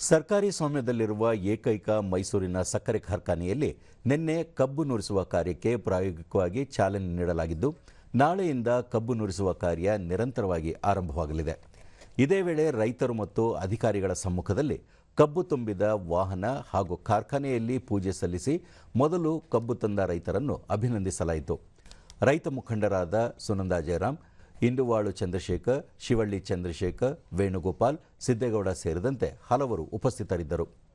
ಸರ್ಕಾರಿ ಸ್ವಾಮ್ಯದಲ್ಲಿರುವ ಏಕೈಕ ಮೈಸೂರಿನ ಸಕ್ಕರೆ ಕಾರ್ಖಾನೆಯಲ್ಲಿ ನಿನ್ನೆ ಕಬ್ಬು ನುರಿಸುವ ಕಾರ್ಯಕ್ಕೆ ಪ್ರಾಯೋಗಿಕವಾಗಿ ಚಾಲನೆ ನೀಡಲಾಗಿದ್ದು, ನಾಳೆಯಿಂದ ಕಬ್ಬು ನುರಿಸುವ ಕಾರ್ಯ ನಿರಂತರವಾಗಿ ಆರಂಭವಾಗಲಿದೆ. ಇದೇ ವೇಳೆ ರೈತರು ಮತ್ತು ಅಧಿಕಾರಿಗಳ ಸಮ್ಮುಖದಲ್ಲಿ ಕಬ್ಬು ತುಂಬಿದ ವಾಹನ ಹಾಗೂ ಕಾರ್ಖಾನೆಯಲ್ಲಿ ಪೂಜೆ ಸಲ್ಲಿಸಿ ಮೊದಲು ಕಬ್ಬು ತಂದ ರೈತರನ್ನು ಅಭಿನಂದಿಸಲಾಯಿತು. ರೈತ ಮುಖಂಡರಾದ ಸುನಂದಾ ಜಯರಾಮ್ ಇಂಡುವಾಳು ಚಂದ್ರಶೇಖರ್, ಶಿವಳ್ಳಿ ಚಂದ್ರಶೇಖರ್, ವೇಣುಗೋಪಾಲ್, ಸಿದ್ದೇಗೌಡ ಸೇರಿದಂತೆ ಹಲವರು ಉಪಸ್ಥಿತರಿದ್ದರು.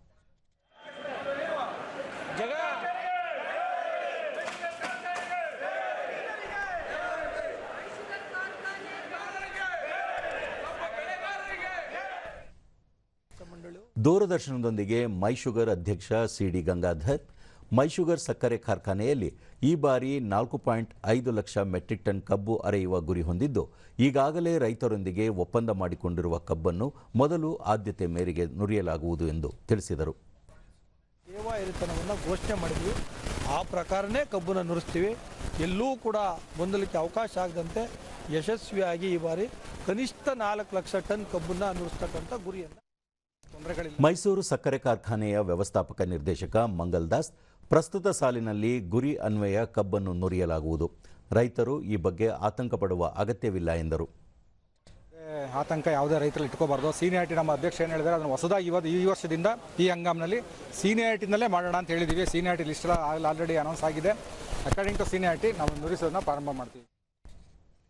ದೂರದರ್ಶನದೊಂದಿಗೆ ಮೈ ಶುಗರ್ ಅಧ್ಯಕ್ಷ ಸಿಡಿ ಗಂಗಾಧರ್ ಮೈ ಶುಗರ್ ಸಕ್ಕರೆ ಕಾರ್ಖಾನೆಯಲ್ಲಿ ಈ ಬಾರಿ ನಾಲ್ಕು ಪಾಯಿಂಟ್ ಐದು ಲಕ್ಷ ಮೆಟ್ರಿಕ್ ಟನ್ ಕಬ್ಬು ಅರೆಯುವ ಗುರಿ ಹೊಂದಿದ್ದು ಈಗಾಗಲೇ ರೈತರೊಂದಿಗೆ ಒಪ್ಪಂದ ಮಾಡಿಕೊಂಡಿರುವ ಕಬ್ಬನ್ನು ಮೊದಲು ಆದ್ಯತೆ ಮೇರೆಗೆ ನುರಿಯಲಾಗುವುದು ಎಂದು ತಿಳಿಸಿದರು. ಸೇವಾ ಹಿರಿತನವನ್ನು ಘೋಷಣೆ ಮಾಡಿದ್ವಿ. ಆ ಪ್ರಕಾರನೇ ಕಬ್ಬನ್ನು ನುರಿಸ್ತೀವಿ. ಎಲ್ಲೂ ಕೂಡ ಗೊಂದಲಕ್ಕೆ ಅವಕಾಶ ಆಗದಂತೆ ಯಶಸ್ವಿಯಾಗಿ ಈ ಬಾರಿ ಕನಿಷ್ಠ ನಾಲ್ಕು ಲಕ್ಷ ಟನ್ ಕಬ್ಬನ್ನು ನುರಿಸ್ತಕ್ಕಂಥ ಗುರಿಯನ್ನು ಮೈಸೂರು ಸಕ್ಕರೆ ಕಾರ್ಖಾನೆಯ ವ್ಯವಸ್ಥಾಪಕ ನಿರ್ದೇಶಕ ಮಂಗಲ್ ದಾಸ್ ಪ್ರಸ್ತುತ ಸಾಲಿನಲ್ಲಿ ಗುರಿ ಅನ್ವಯ ಕಬ್ಬನ್ನು ನುರಿಯಲಾಗುವುದು. ರೈತರು ಈ ಬಗ್ಗೆ ಆತಂಕ ಪಡುವ ಅಗತ್ಯವಿಲ್ಲ ಎಂದರು. ಆತಂಕ ಯಾವುದೇ ರೈತರಲ್ಲಿ ಇಟ್ಕೋಬಾರ್ದು. ಸೀನಿಯಾರಿಟಿ ನಮ್ಮ ಅಧ್ಯಕ್ಷ ಏನು ಹೇಳಿದರೆ, ಅದನ್ನು ಹೊಸದಾಗಿ ಇವತ್ತು ಈ ವರ್ಷದಿಂದ ಈ ಹಂಗಾಮ್ನಲ್ಲಿ ಸೀನಿಯಾರಿಟಿನಲ್ಲೇ ಮಾಡೋಣ ಅಂತ ಹೇಳಿದ್ದೀವಿ ಸೀನಿಯಾರಿಟಿ ಲಿಸ್ಟ್ ಆಲ್ರೆಡಿ ಅನೌನ್ಸ್ ಆಗಿದೆ. ಅಕಾರ್ಡಿಂಗ್ ಟು ಸೀನಿಯಾರಿಟಿ ನಾವು ನುರಿಸೋದನ್ನ ಪ್ರಾರಂಭ ಮಾಡ್ತೀವಿ.